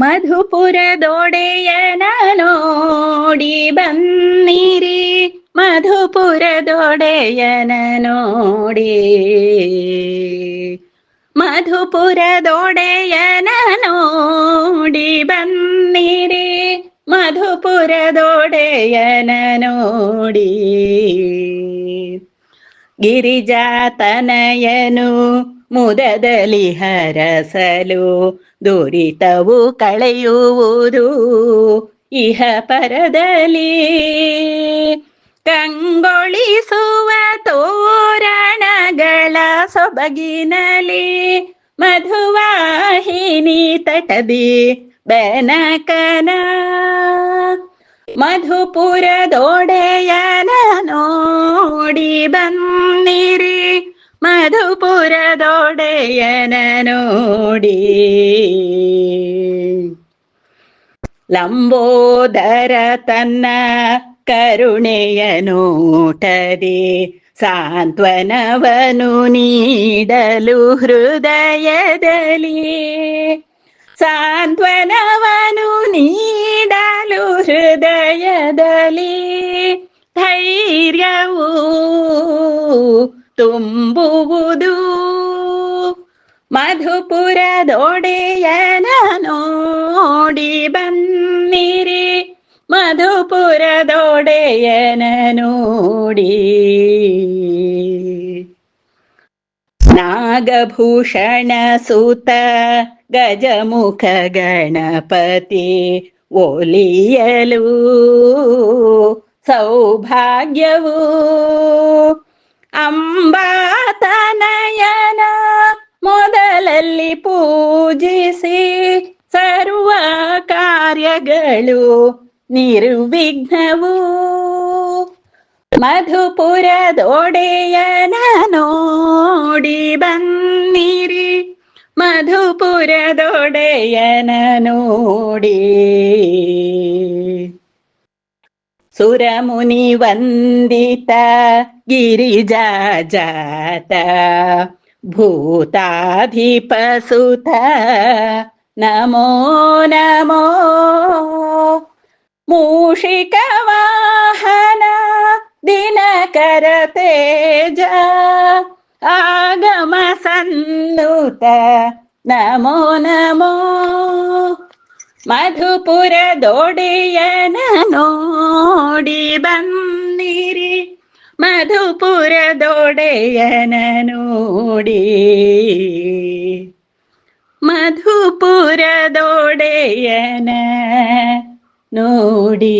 മധുപുരതോടെയനോടി ബന്നിരി മധുപുരതോടെയനോടി മധുപുരതോടെയനോടി ബന്നിരി മധുപുരതോടെയനോടി ഗിരിജാതനയനു ಮುದದಲ್ಲಿ ಹರಸಲು ದುರಿತವು ಕಳೆಯುವುದು. ಇಹ ಪರದಲ್ಲಿ ಕಂಗೊಳಿಸುವ ತೋರಣಗಳ ಸೊಬಗಿನಲಿ ಮಧುವಾಹಿನಿ ತಟದಿ ಬೆನಕನ. ಮಧುಪುರದೊಡೆಯನ ನೋಡಿ ಬನ್ನಿರಿ ಮಧುಪುರದೊಡೆಯನ ನೋಡಿ ಲಂಬೋದರ ತನ್ನ ಕರುಣೆಯ ನೋಟದೆ ಸಾಂತ್ವನವನು ನೀಡಲು ಹೃದಯದಲ್ಲಿ ಸಾಂತ್ವನವನು ನೀಡಲು ಹೃದಯದಲ್ಲಿ ಧೈರ್ಯವು ತುಂಬುವುದು. ಮಧುಪುರದೊಡೆಯನ ನೋಡಿ ಬನ್ನಿರಿ. ಮಧುಪುರದೊಡೆಯನ ನೋಡಿ ನಾಗಭೂಷಣ ಸೂತ ಗಜಮುಖ ಗಣಪತಿ ಒಲಿಯಲು ಸೌಭಾಗ್ಯವು ಅಂಬಾತನಯನ ಮೊದಲಲ್ಲಿ ಪೂಜಿಸಿ ಸರ್ವ ಕಾರ್ಯಗಳು ನಿರ್ವಿಘ್ನವು ಮಧುಪುರದೊಡೆಯನ ನೋಡಿ ಬನ್ನಿರಿ ಮಧುಪುರದೊಡೆಯನ ನೋಡಿ സുരമുനി വന്ദിത ഗിരിജാജാത ഭൂതാധിപസുത നമോ നമോ മൂഷികവാഹന ദിനകരതേജ ആഗമ സന്നുത നമോ നമോ. മധുപുര ദോടിയനോ ನೋಡಿ ಬನ್ನಿರಿ ಮಧುಪುರದೊಡೆಯನ ನೋಡಿ ಮಧುಪುರದೊಡೆಯನ ನೋಡಿ